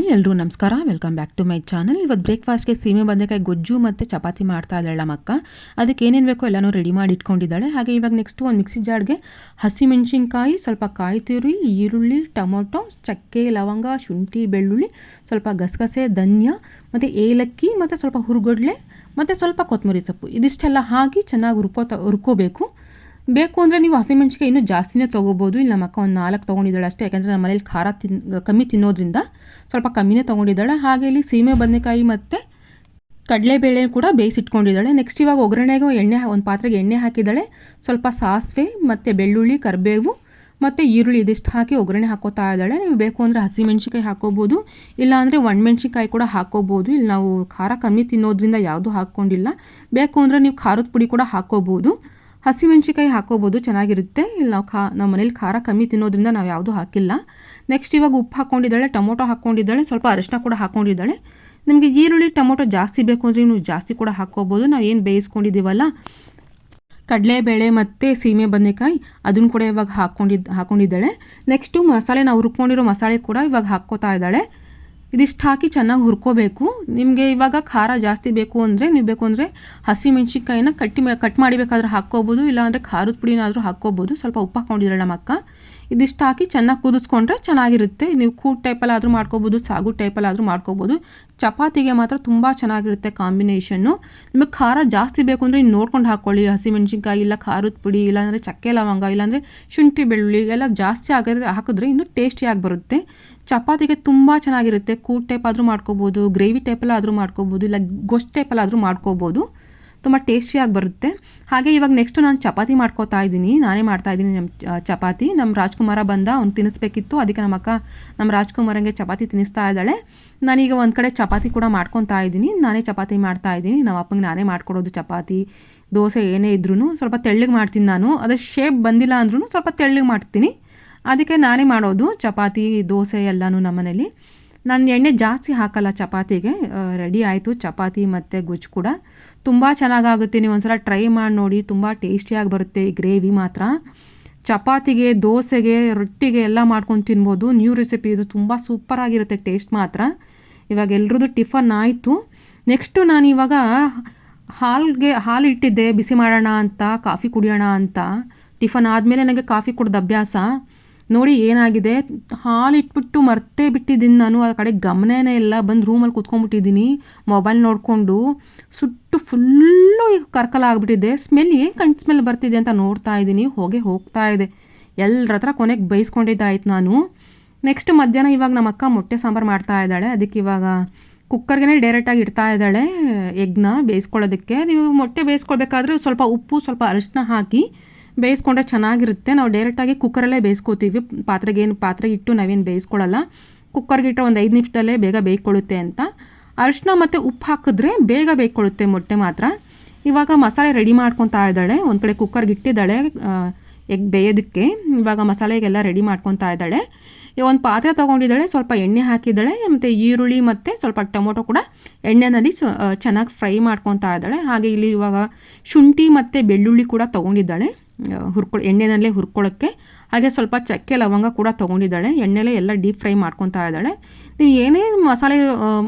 Hi ಎಲ್ಲರೂ ನಮಸ್ಕಾರ. Welcome back to my channel ಇವತ್ತು ಬ್ರೇಕ್ಫಾಸ್ಟ್ಗೆ ಸೀಮೆ ಬದನೆಕಾಯಿ ಗೊಜ್ಜು ಮತ್ತು ಚಪಾತಿ ಮಾಡ್ತಾ ಇದ್ದಾಳೆ ಮಕ್ಕ ಅದಕ್ಕೆ ಏನೇನು ಬೇಕೋ ಎಲ್ಲನೂ ರೆಡಿ ಮಾಡಿ ಇಟ್ಕೊಂಡಿದ್ದಾಳೆ. ಹಾಗೆ ಇವಾಗ ನೆಕ್ಸ್ಟು ಒಂದು ಮಿಕ್ಸಿ ಜಾರ್ಗೆ ಹಸಿಮೆಣಸಿನ್ಕಾಯಿ, ಸ್ವಲ್ಪ ಕಾಯಿ ಈರುಳ್ಳಿ, ಟೊಮೊಟೊ, ಚಕ್ಕೆ, ಲವಂಗ, ಶುಂಠಿ, ಬೆಳ್ಳುಳ್ಳಿ, ಸ್ವಲ್ಪ ಗಸಗಸೆ, ಧನ್ಯ, ಮತ್ತು ಏಲಕ್ಕಿ, ಮತ್ತು ಸ್ವಲ್ಪ ಹುರುಗಡ್ಲೆ, ಮತ್ತು ಸ್ವಲ್ಪ ಕೊತ್ತಂಬರಿ ಸೊಪ್ಪು. ಇದಿಷ್ಟೆಲ್ಲ ಹಾಕಿ ಚೆನ್ನಾಗಿ ಹುರ್ಕೋತ ಹುರ್ಕೋಬೇಕು ಬೇಕು ಅಂದರೆ ನೀವು ಹಸಿಮೆಣ್ಸಿಕಾಯಿ ಇನ್ನೂ ಜಾಸ್ತಿನೇ ತೊಗೋಬೋದು. ಇಲ್ಲಿ ನಮ್ಮ ಅಕ್ಕ ಒಂದು ನಾಲ್ಕು ತೊಗೊಂಡಿದ್ದಾಳೆ ಅಷ್ಟೇ, ಯಾಕೆಂದರೆ ನಮ್ಮ ಮನೇಲಿ ಖಾರ ತಿನ್, ಕಮ್ಮಿ ತಿನ್ನೋದ್ರಿಂದ ಸ್ವಲ್ಪ ಕಮ್ಮಿನೇ ತೊಗೊಂಡಿದ್ದಾಳೆ. ಹಾಗೆ ಇಲ್ಲಿ ಸೀಮೆ ಬದನೆಕಾಯಿ ಮತ್ತು ಕಡಲೆಬೇಳೆ ಕೂಡ ಬೇಯಿಸಿಟ್ಕೊಂಡಿದ್ದಾಳೆ. ನೆಕ್ಸ್ಟ್ ಇವಾಗ ಒಗ್ಗರಣೆಗೆ ಎಣ್ಣೆ ಒಂದು ಪಾತ್ರೆಗೆ ಎಣ್ಣೆ ಹಾಕಿದ್ದಾಳೆ. ಸ್ವಲ್ಪ ಸಾಸಿವೆ ಮತ್ತು ಬೆಳ್ಳುಳ್ಳಿ, ಕರಿಬೇವು ಮತ್ತು ಈರುಳ್ಳಿ ಇದಿಷ್ಟು ಹಾಕಿ ಒಗ್ಗರಣೆ ಹಾಕೋತಾ ಇದ್ದಾಳೆ. ನೀವು ಬೇಕು ಅಂದರೆ ಹಸಿಮೆಣ್ಸಿಕಾಯಿ ಹಾಕೋಬೋದು ಇಲ್ಲಾಂದರೆ ಒಣಮೆಣ್ಸಿಕಾಯಿ ಕೂಡ ಹಾಕೋಬೋದು. ಇಲ್ಲಿ ನಾವು ಖಾರ ಕಮ್ಮಿ ತಿನ್ನೋದ್ರಿಂದ ಯಾವುದೂ ಹಾಕ್ಕೊಂಡಿಲ್ಲ. ಬೇಕು ಅಂದರೆ ನೀವು ಖಾರದ ಪುಡಿ ಕೂಡ ಹಾಕೋಬೋದು. ಹಸಿಮೆಣ್ಸಿಕಾಯಿ ಹಾಕೋಬೋದು, ಚೆನ್ನಾಗಿರುತ್ತೆ. ಇಲ್ಲಿ ನಾವು ಖಾ, ನಮ್ಮ ಮನೇಲಿ ಖಾರ ಕಮ್ಮಿ ತಿನ್ನೋದ್ರಿಂದ ನಾವು ಯಾವುದೂ ಹಾಕಿಲ್ಲ. ನೆಕ್ಸ್ಟ್ ಇವಾಗ ಉಪ್ಪು ಹಾಕ್ಕೊಂಡಿದ್ದಾಳೆ ಟೊಮೊಟೊ ಹಾಕ್ಕೊಂಡಿದ್ದಾಳೆ ಸ್ವಲ್ಪ ಅರಿಶಿನ ಕೂಡ ಹಾಕ್ಕೊಂಡಿದ್ದಾಳೆ ನಿಮಗೆ ಈರುಳ್ಳಿ, ಟೊಮೊಟೊ ಜಾಸ್ತಿ ಬೇಕು ಅಂದರೆ ನೀವು ಜಾಸ್ತಿ ಕೂಡ ಹಾಕ್ಕೋಬೋದು. ನಾವು ಏನು ಬೇಯಿಸ್ಕೊಂಡಿದ್ದೀವಲ್ಲ? ಕಡಲೆಬೇಳೆ ಮತ್ತು ಸೀಮೆ ಬದನೆಕಾಯಿ, ಅದನ್ನು ಕೂಡ ಇವಾಗ ಹಾಕ್ಕೊಂಡಿದ್ದು ಹಾಕ್ಕೊಂಡಿದ್ದಾಳೆ ನೆಕ್ಸ್ಟು ಮಸಾಲೆ, ನಾವು ಹುರ್ಕೊಂಡಿರೋ ಮಸಾಲೆ ಕೂಡ ಇವಾಗ ಹಾಕ್ಕೋತಾ ಇದ್ದಾಳೆ. ಇದಿಷ್ಟು ಹಾಕಿ ಚೆನ್ನಾಗಿ ಹುರ್ಕೋಬೇಕು. ನಿಮಗೆ ಇವಾಗ ಖಾರ ಜಾಸ್ತಿ ಬೇಕು ಅಂದರೆ, ನೀವು ಬೇಕು ಅಂದರೆ ಹಸಿ ಮೆಣ್ಸಿನ್ಕಾಯಿನ ಕಟ್ಟಿ ಕಟ್ ಮಾಡಿಬೇಕಾದ್ರೆ ಹಾಕ್ಕೋಬೋದು, ಇಲ್ಲಾಂದರೆ ಖಾರದ ಪುಡಿನಾದರೂ ಹಾಕ್ಕೋಬೋದು. ಸ್ವಲ್ಪ ಉಪ್ಪು ಹಾಕ್ಕೊಂಡಿದ್ದಾಳೆ ನಮ್ಮ ಅಕ್ಕ ಇದಿಷ್ಟು ಹಾಕಿ ಚೆನ್ನಾಗಿ ಕುದಿಸ್ಕೊಂಡ್ರೆ ಚೆನ್ನಾಗಿರುತ್ತೆ. ನೀವು ಕೂಟ್ ಟೈಪಲ್ಲಾದರೂ ಮಾಡ್ಕೋಬೋದು, ಸಾಗು ಟೈಪಲ್ಲಾದರೂ ಮಾಡ್ಕೋಬೋದು. ಚಪಾತಿಗೆ ಮಾತ್ರ ತುಂಬ ಚೆನ್ನಾಗಿರುತ್ತೆ ಕಾಂಬಿನೇಷನ್ನು. ನಿಮಗೆ ಖಾರ ಜಾಸ್ತಿ ಬೇಕು ಅಂದರೆ ನೀವು ನೋಡ್ಕೊಂಡು ಹಾಕ್ಕೊಳ್ಳಿ ಹಸಿಮೆಣ್ಸಿನ್ಕಾಯಿ ಇಲ್ಲ ಖಾರದ ಪುಡಿ ಇಲ್ಲಾಂದರೆ ಚಕ್ಕೆ ಲವಂಗ ಇಲ್ಲಾಂದರೆ ಶುಂಠಿ, ಬೆಳ್ಳುಳ್ಳಿ ಎಲ್ಲ ಜಾಸ್ತಿ ಆಗಿದ್ರೆ ಹಾಕಿದ್ರೆ ಇನ್ನೂ ಟೇಸ್ಟಿಯಾಗಿ ಬರುತ್ತೆ. ಚಪಾತಿಗೆ ತುಂಬ ಚೆನ್ನಾಗಿರುತ್ತೆ. ಕೂಟ್ ಟೈಪ್ ಆದರೂ ಮಾಡ್ಕೋಬೋದು, ಗ್ರೇವಿ ಟೈಪಲ್ಲಾದರೂ ಮಾಡ್ಕೋಬೋದು, ಇಲ್ಲ ಗೊಸ್ಟ್ ಟೈಪಲ್ಲಾದರೂ ಮಾಡ್ಕೋಬೋದು. ತುಂಬ ಟೇಸ್ಟಿಯಾಗಿ ಬರುತ್ತೆ. ಹಾಗೆ ಇವಾಗ ನೆಕ್ಸ್ಟು ನಾನು ಚಪಾತಿ ಮಾಡ್ಕೋತಾ ಇದ್ದೀನಿ. ನಾನೇ ಮಾಡ್ತಾ ಇದ್ದೀನಿ ನಮ್ಮ ಚಪಾತಿ. ನಮ್ಮ ರಾಜ್ಕುಮಾರ ಬಂದ, ಅವ್ನು ತಿನ್ನಿಸ್ಬೇಕಿತ್ತು ಅದಕ್ಕೆ ನಮ್ಮ ಅಕ್ಕ, ನಮ್ಮ ರಾಜ್ಕುಮಾರಂಗೆ ಚಪಾತಿ ತಿನ್ನಿಸ್ತಾ ಇದ್ದಾಳೆ. ನಾನೀಗ ಒಂದು ಕಡೆ ಚಪಾತಿ ಕೂಡ ಮಾಡ್ಕೊತಾ ಇದ್ದೀನಿ. ನಾನೇ ಚಪಾತಿ ಮಾಡ್ತಾ ಇದ್ದೀನಿ. ನಮ್ಮ ಅಪ್ಪಂಗೆ ನಾನೇ ಮಾಡ್ಕೊಡೋದು ಚಪಾತಿ. ದೋಸೆ ಏನೇ ಇದ್ರೂ ಸ್ವಲ್ಪ ತೆಳ್ಳಗೆ ಮಾಡ್ತೀನಿ ನಾನು. ಅದೇ ಶೇಪ್ ಬಂದಿಲ್ಲ ಅಂದ್ರೂ ಸ್ವಲ್ಪ ತೆಳ್ಳಗೆ ಮಾಡ್ತೀನಿ. ಅದಕ್ಕೆ ನಾನೇ ಮಾಡೋದು ಚಪಾತಿ, ದೋಸೆ ಎಲ್ಲನೂ ನಮ್ಮನೇಲಿ. ನಾನು ಎಣ್ಣೆ ಜಾಸ್ತಿ ಹಾಕಲ್ಲ ಚಪಾತಿಗೆ. ರೆಡಿ ಆಯಿತು. ಚಪಾತಿ ಮತ್ತು ಗೊಜ್ಜು ಕೂಡ. ತುಂಬ ಚೆನ್ನಾಗಾಗುತ್ತೆ. ನೀವು ಒಂದ್ಸಲ ಟ್ರೈ ಮಾಡಿ ನೋಡಿ. ತುಂಬ ಟೇಸ್ಟಿಯಾಗಿ ಬರುತ್ತೆ ಈ ಗ್ರೇವಿ ಮಾತ್ರ. ಚಪಾತಿಗೆ, ದೋಸೆಗೆ, ರೊಟ್ಟಿಗೆ ಎಲ್ಲ ಮಾಡ್ಕೊಂಡು ತಿನ್ಬೋದು. ನ್ಯೂ ರೆಸಿಪಿ ಇದು ತುಂಬ ಸೂಪರಾಗಿರುತ್ತೆ ಟೇಸ್ಟ್ ಮಾತ್ರ. ಇವಾಗ ಎಲ್ರದ್ದು ಟಿಫನ್ ಆಯಿತು. ನೆಕ್ಸ್ಟು ನಾನು ಇವಾಗ ಹಾಲ್ಗೆ, ಹಾಲು ಇಟ್ಟಿದ್ದೆ ಬಿಸಿ ಮಾಡೋಣ ಅಂತ, ಕಾಫಿ ಕುಡಿಯೋಣ ಅಂತ. ಟಿಫನ್ ಆದಮೇಲೆ ನನಗೆ ಕಾಫಿ ಕುಡ್ದು ಅಭ್ಯಾಸ. ನೋಡಿ ಏನಾಗಿದೆ? ಹಾಲು ಇಟ್ಬಿಟ್ಟು ಮರ್ತೇ ಬಿಟ್ಟಿದ್ದೀನಿ ನಾನು. ಆ ಕಡೆ ಗಮನನೇ ಇಲ್ಲ. ಬಂದು ರೂಮಲ್ಲಿ ಕೂತ್ಕೊಂಡ್ಬಿಟ್ಟಿದ್ದೀನಿ. ಮೊಬೈಲ್ ನೋಡಿಕೊಂಡು ಸುಟ್ಟು ಫುಲ್ಲು ಈಗ ಕರ್ಕಲ ಆಗಿಬಿಟ್ಟಿದೆ. ಸ್ಮೆಲ್ ಏನು ಕಣ್ ಸ್ಮೆಲ್ ಬರ್ತಿದೆ ಅಂತ ನೋಡ್ತಾ ಇದ್ದೀನಿ. ಹೋಗೇ ಹೋಗ್ತಾ ಇದೆ. ಎಲ್ಲರ ಹತ್ರ ಕೊನೆಗೆ ಬೈಸ್ಕೊಂಡಿದ್ದಾಯ್ತು ನಾನು. ನೆಕ್ಸ್ಟ್ ಮಧ್ಯಾಹ್ನ ಇವಾಗ ನಮ್ಮ ಅಕ್ಕ ಮೊಟ್ಟೆ ಸಾಂಬಾರು ಮಾಡ್ತಾ ಇದ್ದಾಳೆ. ಅದಕ್ಕೆ ಇವಾಗ ಕುಕ್ಕರ್ಗೆ ಡೈರೆಕ್ಟಾಗಿ ಇಡ್ತಾ ಇದ್ದಾಳೆ. ಎಗ್ನ ಬೇಯಿಸ್ಕೊಳ್ಳೋದಕ್ಕೆ. ನೀವು ಮೊಟ್ಟೆ ಬೇಯಿಸ್ಕೊಳ್ಬೇಕಾದ್ರೆ ಸ್ವಲ್ಪ ಉಪ್ಪು, ಸ್ವಲ್ಪ ಅರಿಶಿನ ಹಾಕಿ ಬೇಯಿಸ್ಕೊಂಡ್ರೆ ಚೆನ್ನಾಗಿರುತ್ತೆ. ನಾವು ಡೈರೆಕ್ಟಾಗಿ ಕುಕ್ಕರಲ್ಲೇ ಬೇಯಿಸ್ಕೋತೀವಿ. ಪಾತ್ರೆಗೆ ಏನು ಪಾತ್ರೆ ಇಟ್ಟು ನಾವೇನು ಬೇಯಿಸ್ಕೊಳ್ಳಲ್ಲ ಕುಕ್ಕರ್ಗೆ ಇಟ್ಟರೆ ಒಂದು ಐದು ನಿಮಿಷದಲ್ಲೇ ಬೇಗ ಬೇಯ್ಕೊಳ್ಳುತ್ತೆ ಅಂತ. ಅರಿಶಿನ ಮತ್ತು ಉಪ್ಪು ಹಾಕಿದ್ರೆ ಬೇಗ ಬೇಯ್ಕೊಳ್ಳುತ್ತೆ ಮೊಟ್ಟೆ ಮಾತ್ರ. ಇವಾಗ ಮಸಾಲೆ ರೆಡಿ ಮಾಡ್ಕೊತಾ ಇದ್ದಾಳೆ. ಒಂದು ಕಡೆ ಕುಕ್ಕರ್ಗೆ ಇಟ್ಟಿದ್ದಾಳೆ ಎಗ್ ಬೇಯೋದಕ್ಕೆ. ಇವಾಗ ಮಸಾಲೆಗೆಲ್ಲ ರೆಡಿ ಮಾಡ್ಕೊತಾ ಇದ್ದಾಳೆ. ಒಂದು ಪಾತ್ರೆ ತೊಗೊಂಡಿದ್ದಾಳೆ, ಸ್ವಲ್ಪ ಎಣ್ಣೆ ಹಾಕಿದ್ದಾಳೆ, ಮತ್ತು ಈರುಳ್ಳಿ ಮತ್ತು ಸ್ವಲ್ಪ ಟೊಮೊಟೊ ಕೂಡ ಎಣ್ಣೆನಲ್ಲಿ ಚೆನ್ನಾಗಿ ಫ್ರೈ ಮಾಡ್ಕೊತಾ ಇದ್ದಾಳೆ. ಹಾಗೆ ಇಲ್ಲಿ ಇವಾಗ ಶುಂಠಿ ಮತ್ತು ಬೆಳ್ಳುಳ್ಳಿ ಕೂಡ ತೊಗೊಂಡಿದ್ದಾಳೆ. ಹುರ್ಕೊ ಎಣ್ಣೆನಲ್ಲೇ ಹುರ್ಕೊಳ್ಳೋಕ್ಕೆ ಹಾಗೆ ಸ್ವಲ್ಪ ಚಕ್ಕೆ ಲವಂಗ ಕೂಡ ತೊಗೊಂಡಿದ್ದಾಳೆ. ಎಣ್ಣೆಲೇ ಎಲ್ಲ ಡೀಪ್ ಫ್ರೈ ಮಾಡ್ಕೊತಾ ಇದ್ದಾಳೆ. ನೀವು ಏನೇ ಮಸಾಲೆ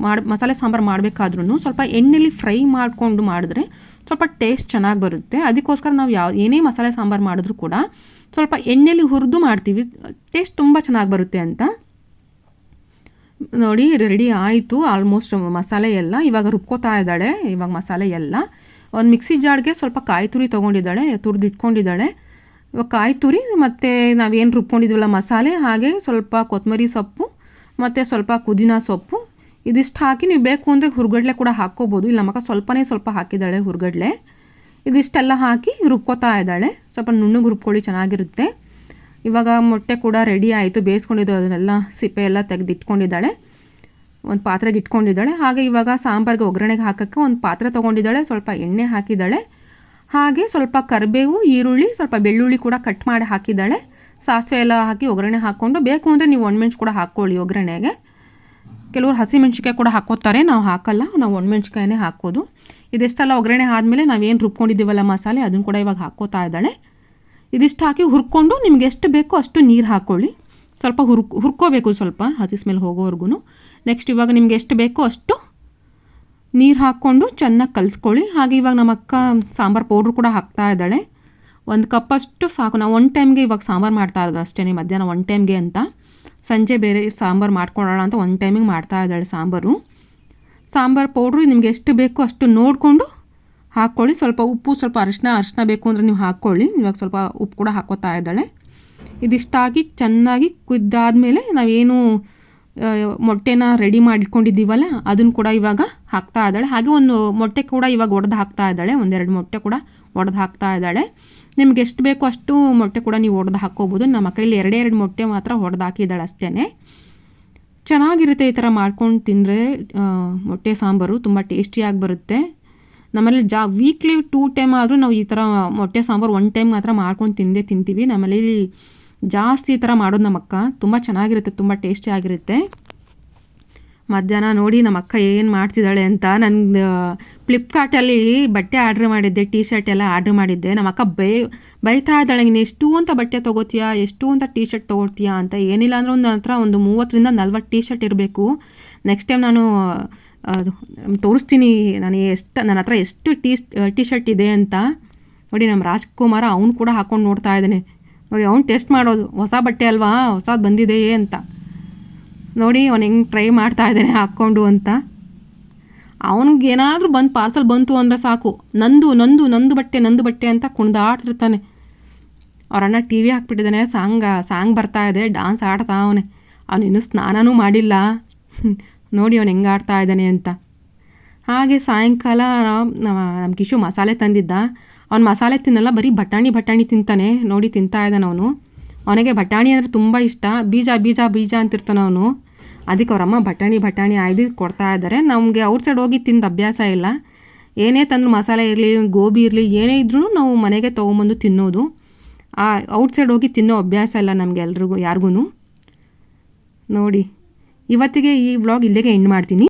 ಮಾಡಿ, ಮಸಾಲೆ ಸಾಂಬಾರು ಮಾಡಬೇಕಾದ್ರೂ ಸ್ವಲ್ಪ ಎಣ್ಣೆಲಿ ಫ್ರೈ ಮಾಡಿಕೊಂಡು ಮಾಡಿದ್ರೆ ಸ್ವಲ್ಪ ಟೇಸ್ಟ್ ಚೆನ್ನಾಗಿ ಬರುತ್ತೆ. ಅದಕ್ಕೋಸ್ಕರ ನಾವು ಯಾವ, ಏನೇ ಮಸಾಲೆ ಸಾಂಬಾರು ಮಾಡಿದ್ರೂ ಕೂಡ ಸ್ವಲ್ಪ ಎಣ್ಣೆಲಿ ಹುರಿದು ಮಾಡ್ತೀವಿ. ಟೇಸ್ಟ್ ತುಂಬ ಚೆನ್ನಾಗಿ ಬರುತ್ತೆ ಅಂತ. ನೋಡಿ, ರೆಡಿ ಆಯಿತು. ಆಲ್ಮೋಸ್ಟ್ ಮಸಾಲೆ ಎಲ್ಲ ಇವಾಗ ರುಬ್ಕೋತಾ ಇದ್ದಾಳೆ. ಇವಾಗ ಮಸಾಲೆ ಎಲ್ಲ. ಒಂದು ಮಿಕ್ಸಿ ಜಾಡ್ಗೆ ಸ್ವಲ್ಪ ಕಾಯಿ ತುರಿ ತೊಗೊಂಡಿದ್ದಾಳೆ ತುರಿದು ಇಟ್ಕೊಂಡಿದ್ದಾಳೆ ಇವಾಗ ಕಾಯಿ ತುರಿ ಮತ್ತು ನಾವೇನು ರುಬ್ಕೊಂಡಿದ್ವಲ್ಲ ಮಸಾಲೆ, ಹಾಗೆ ಸ್ವಲ್ಪ ಕೊತ್ತಂಬರಿ ಸೊಪ್ಪು ಮತ್ತು ಸ್ವಲ್ಪ ಪುದೀನ ಸೊಪ್ಪು. ಇದಿಷ್ಟು ಹಾಕಿ ನೀವು ಬೇಕು ಅಂದರೆ ಹುರ್ಗಡ್ಲೆ ಕೂಡ ಹಾಕ್ಕೋಬೋದು. ಇಲ್ಲ, ನಮ್ಮಕ್ಕ ಸ್ವಲ್ಪನೇ ಸ್ವಲ್ಪ ಹಾಕಿದ್ದಾಳೆ ಹುರ್ಗಡ್ಲೆ. ಇದಿಷ್ಟೆಲ್ಲ ಹಾಕಿ ರುಬ್ಕೋತಾ ಇದ್ದಾಳೆ. ಸ್ವಲ್ಪ ನುಣ್ಣಗೆ ರುಬ್ಕೊಳ್ಳಿ, ಚೆನ್ನಾಗಿರುತ್ತೆ. ಇವಾಗ ಮೊಟ್ಟೆ ಕೂಡ ರೆಡಿ ಆಯಿತು. ಬೇಯಿಸ್ಕೊಂಡಿದ್ದು ಅದನ್ನೆಲ್ಲ ಸಿಪ್ಪೆ ಎಲ್ಲ ತೆಗೆದಿಟ್ಕೊಂಡಿದ್ದಾಳೆ. ಒಂದು ಪಾತ್ರೆಗೆ ಇಟ್ಕೊಂಡಿದ್ದಾಳೆ. ಹಾಗೆ ಇವಾಗ ಸಾಂಬಾರ್ಗೆ ಒಗ್ಗರಣೆಗೆ ಹಾಕೋಕ್ಕೆ ಒಂದು ಪಾತ್ರೆ ತೊಗೊಂಡಿದ್ದಾಳೆ. ಸ್ವಲ್ಪ ಎಣ್ಣೆ ಹಾಕಿದ್ದಾಳೆ. ಹಾಗೆ ಸ್ವಲ್ಪ ಕರಿಬೇವು, ಈರುಳ್ಳಿ, ಸ್ವಲ್ಪ ಬೆಳ್ಳುಳ್ಳಿ ಕೂಡ ಕಟ್ ಮಾಡಿ ಹಾಕಿದ್ದಾಳೆ. ಸಾಸಿವೆ ಎಲ್ಲ ಹಾಕಿ ಒಗ್ಗರಣೆ ಹಾಕ್ಕೊಂಡು ಬೇಕು ಅಂದರೆ ನೀವು ಒಣಮೆಣ್ಸು ಕೂಡ ಹಾಕ್ಕೊಳ್ಳಿ ಒಗ್ಗರಣೆಗೆ. ಕೆಲವರು ಹಸಿಮೆಣ್ಸಿಕಾಯಿ ಕೂಡ ಹಾಕೋತಾರೆ ನಾವು ಹಾಕಲ್ಲ. ನಾವು ಒಣಮೆಣ್ಸಿಕಾಯೇ ಹಾಕೋದು ಇದೆಷ್ಟೆಲ್ಲ ಒಗ್ಗರಣೆ ಆದಮೇಲೆ ನಾವೇನು ರುಬ್ಕೊಂಡಿದ್ದೀವಲ್ಲ ಮಸಾಲೆ ಅದನ್ನು ಕೂಡ ಇವಾಗ ಹಾಕ್ಕೋತಾ ಇದ್ದಾಳೆ. ಇದಿಷ್ಟು ಹಾಕಿ ಹುರ್ಕೊಂಡು ನಿಮ್ಗೆ ಎಷ್ಟು ಬೇಕೋ ಅಷ್ಟು ನೀರು ಹಾಕ್ಕೊಳ್ಳಿ. ಸ್ವಲ್ಪ ಹುರ್ ಹುರ್ಕೋಬೇಕು ಸ್ವಲ್ಪ ಹಸಿ ಸ್ಮೆಲ್ ಹೋಗೋವರೆಗೂ ನೆಕ್ಸ್ಟ್ ಇವಾಗ ನಿಮ್ಗೆ ಎಷ್ಟು ಬೇಕೋ ಅಷ್ಟು ನೀರು ಹಾಕ್ಕೊಂಡು ಚೆನ್ನಾಗಿ ಕಲಿಸ್ಕೊಳ್ಳಿ. ಹಾಗೆ ಇವಾಗ ನಮ್ಮ ಅಕ್ಕ ಸಾಂಬಾರು ಪೌಡ್ರು ಕೂಡ ಹಾಕ್ತಾ ಇದ್ದಾಳೆ. ಒಂದು ಕಪ್ಪಷ್ಟು ಸಾಕು. ನಾವು ಒನ್ ಟೈಮ್ಗೆ ಇವಾಗ ಸಾಂಬಾರು ಮಾಡ್ತಾ ಇರೋದು ಅಷ್ಟೇ. ಮಧ್ಯಾಹ್ನ ಒನ್ ಟೈಮ್ಗೆ ಅಂತ. ಸಂಜೆ ಬೇರೆ ಸಾಂಬಾರು ಮಾಡ್ಕೊಳ್ಳೋಣ ಅಂತ ಒನ್ ಟೈಮಿಗೆ ಮಾಡ್ತಾ ಇದ್ದಾಳೆ ಸಾಂಬಾರು. ಸಾಂಬಾರು ಪೌಡ್ರು ನಿಮ್ಗೆ ಎಷ್ಟು ಬೇಕೋ ಅಷ್ಟು ನೋಡಿಕೊಂಡು ಹಾಕ್ಕೊಳ್ಳಿ. ಸ್ವಲ್ಪ ಉಪ್ಪು, ಸ್ವಲ್ಪ ಅರಿಶಿನ ಅರಿಶಿನ ಬೇಕು ಅಂದರೆ ನೀವು ಹಾಕ್ಕೊಳ್ಳಿ. ಇವಾಗ ಸ್ವಲ್ಪ ಉಪ್ಪು ಕೂಡ ಹಾಕೋತಾ ಇದ್ದಾಳೆ. ಇದಿಷ್ಟಾಗಿ ಚೆನ್ನಾಗಿ ಕುದ್ದಾದಮೇಲೆ ನಾವೇನು ಮೊಟ್ಟೆನ ರೆಡಿ ಮಾಡಿಟ್ಕೊಂಡಿದ್ದೀವಲ್ಲ ಅದನ್ನು ಕೂಡ ಇವಾಗ ಹಾಕ್ತಾ ಇದ್ದಾಳೆ. ಹಾಗೆ ಒಂದು ಮೊಟ್ಟೆ ಕೂಡ ಇವಾಗ ಒಡೆದು ಹಾಕ್ತಾ ಇದ್ದಾಳೆ. ಒಂದೆರಡು ಮೊಟ್ಟೆ ಕೂಡ ಒಡೆದು ಹಾಕ್ತಾ ಇದ್ದಾಳೆ. ನಿಮ್ಗೆ ಎಷ್ಟು ಬೇಕೋ ಅಷ್ಟು ಮೊಟ್ಟೆ ಕೂಡ ನೀವು ಒಡೆದು ಹಾಕ್ಕೋಬೋದು. ನಮ್ಮ ಕೈಲಿ ಎರಡೇ ಎರಡು ಮೊಟ್ಟೆ ಮಾತ್ರ ಒಡೆದು ಹಾಕಿದ್ದಾಳೆ ಅಷ್ಟೇ ಚೆನ್ನಾಗಿರುತ್ತೆ ಈ ಥರ ಮಾಡ್ಕೊಂಡು ತಿಂದರೆ ಮೊಟ್ಟೆ ಸಾಂಬಾರು ತುಂಬ ಟೇಸ್ಟಿಯಾಗಿ ಬರುತ್ತೆ. ನಮ್ಮಲ್ಲಿ ಜಾ ವೀಕ್ಲಿ ಟೂ ಟೈಮ್ ಆದರೂ ನಾವು ಈ ಥರ ಮೊಟ್ಟೆ ಸಾಂಬಾರು ಒನ್ ಟೈಮ್ ಮಾತ್ರ ಮಾಡ್ಕೊಂಡು ತಿಂದೇ ತಿಂತೀವಿ. ನಮ್ಮಲ್ಲಿ ಜಾಸ್ತಿ ಈ ಥರ ಮಾಡೋದು ನಮ್ಮಕ್ಕ ತುಂಬ ಚೆನ್ನಾಗಿರುತ್ತೆ, ತುಂಬ ಟೇಸ್ಟಿ ಆಗಿರುತ್ತೆ. ಮಧ್ಯಾಹ್ನ ನೋಡಿ ನಮ್ಮ ಅಕ್ಕ ಏನು ಮಾಡ್ತಿದ್ದಾಳೆ ಅಂತ ನನಗೆ ಫ್ಲಿಪ್ಕಾರ್ಟಲ್ಲಿ ಬಟ್ಟೆ ಆರ್ಡ್ರ್ ಮಾಡಿದ್ದೆ ಟೀ ಶರ್ಟ್ ಎಲ್ಲ ಆರ್ಡ್ರ್ ಮಾಡಿದ್ದೆ. ನಮ್ಮ ಅಕ್ಕ ಬೈ, ಬೈತಾ ಇದ್ದಾಳೆ, ನೀನು ಎಷ್ಟು ಅಂತ ಬಟ್ಟೆ ತೊಗೋತೀಯಾ, ಎಷ್ಟು ಅಂತ ಟೀ ಶರ್ಟ್ ತೊಗೊಳ್ತೀಯಾ ಅಂತ ಏನಿಲ್ಲ ಅಂದ್ರೆ ಒಂದು ಹತ್ರ ಒಂದು ಮೂವತ್ತರಿಂದ ನಲ್ವತ್ತು ಟೀ ಶರ್ಟ್ ಇರಬೇಕು. ನೆಕ್ಸ್ಟ್ ಟೈಮ್ ನಾನು ತೋರಿಸ್ತೀನಿ, ನಾನು ಎಷ್ಟು, ನನ್ನ ಹತ್ರ ಎಷ್ಟು ಟೀ ಟೀ ಶರ್ಟ್ ಇದೆ ಅಂತ. ನೋಡಿ ನಮ್ಮ ರಾಜ್ಕುಮಾರ, ಅವ್ನು ಕೂಡ ಹಾಕ್ಕೊಂಡು ನೋಡ್ತಾ ಇದ್ದಾನೆ. ನೋಡಿ, ಅವ್ನು ಟೆಸ್ಟ್ ಮಾಡೋದು. ಹೊಸ ಬಟ್ಟೆ ಅಲ್ವಾ? ಹೊಸದು ಬಂದಿದೆಯೇ ಅಂತ. ನೋಡಿ, ಅವ್ನು ಹೆಂಗೆ ಟ್ರೈ ಮಾಡ್ತಾ ಇದ್ದಾನೆ, ಹಾಕ್ಕೊಂಡು ಅಂತ. ಅವನಿಗೇನಾದರೂ ಬಂದು ಪಾರ್ಸಲ್ ಬಂತು ಅಂದರೆ ಸಾಕು. ನಂದು ನಂದು ನಂದು ಬಟ್ಟೆ ನಂದು ಬಟ್ಟೆ ಅಂತ ಕುಣ್ದಾಡ್ತಿರ್ತಾನೆ. ಅವ್ರ ಅಣ್ಣ ಟಿ ವಿ ಹಾಕ್ಬಿಟ್ಟಿದ್ದಾನೆ, ಸಾಂಗ್ ಸಾಂಗ್ ಬರ್ತಾ ಇದೆ ಡ್ಯಾನ್ಸ್ ಆಡ್ತಾ ಅವನೇ. ಅವನು ಇನ್ನೂ ಸ್ನಾನನೂ ಮಾಡಿಲ್ಲ. ನೋಡಿ, ಅವನು ಹೆಂಗೆ ಆಡ್ತಾ ಇದ್ದಾನೆ ಅಂತ. ಹಾಗೆ ಸಾಯಂಕಾಲ ನಮ್ಮ ಕಿಶು ಮಸಾಲೆ ತಂದಿದ್ದ. ಅವ್ನು ಮಸಾಲೆ ತಿನ್ನಲ್ಲ, ಬರೀ ಬಟಾಣಿ ಬಟಾಣಿ ತಿಂತಾನೆ. ನೋಡಿ, ತಿಂತಾ ಇದ್ದಾನೆ ಅವನು. ಅವನಿಗೆ ಬಟಾಣಿ ಅಂದರೆ ತುಂಬ ಇಷ್ಟ. ಬೀಜ ಬೀಜ ಬೀಜ ಅಂತಿರ್ತಾನೆ ಅವನು. ಅದಕ್ಕೆ ಅವರಮ್ಮ ಬಟಾಣಿ ಬಟಾಣಿ ಆಯ್ದು ಕೊಡ್ತಾ ಇದ್ದಾರೆ. ನಮಗೆ ಔಟ್ ಸೈಡ್ ಹೋಗಿ ತಿಂದು ಅಭ್ಯಾಸ ಇಲ್ಲ. ಏನೇ ತಂದು ಮಸಾಲೆ ಇರಲಿ, ಗೋಬಿ ಇರಲಿ, ಏನೇ ಇದ್ರೂ ನಾವು ಮನೆಗೆ ತೊಗೊಂಬಂದು ತಿನ್ನೋದು. ಆ ಔಟ್ ಸೈಡ್ ಹೋಗಿ ತಿನ್ನೋ ಅಭ್ಯಾಸ ಇಲ್ಲ ನಮಗೆ ಎಲ್ರಿಗೂ ಯಾರಿಗೂ ನೋಡಿ, ಇವತ್ತಿಗೆ ಈ ವ್ಲಾಗ್ ಇಲ್ಲಿಗೆ ಎಂಡ್ ಮಾಡ್ತೀನಿ.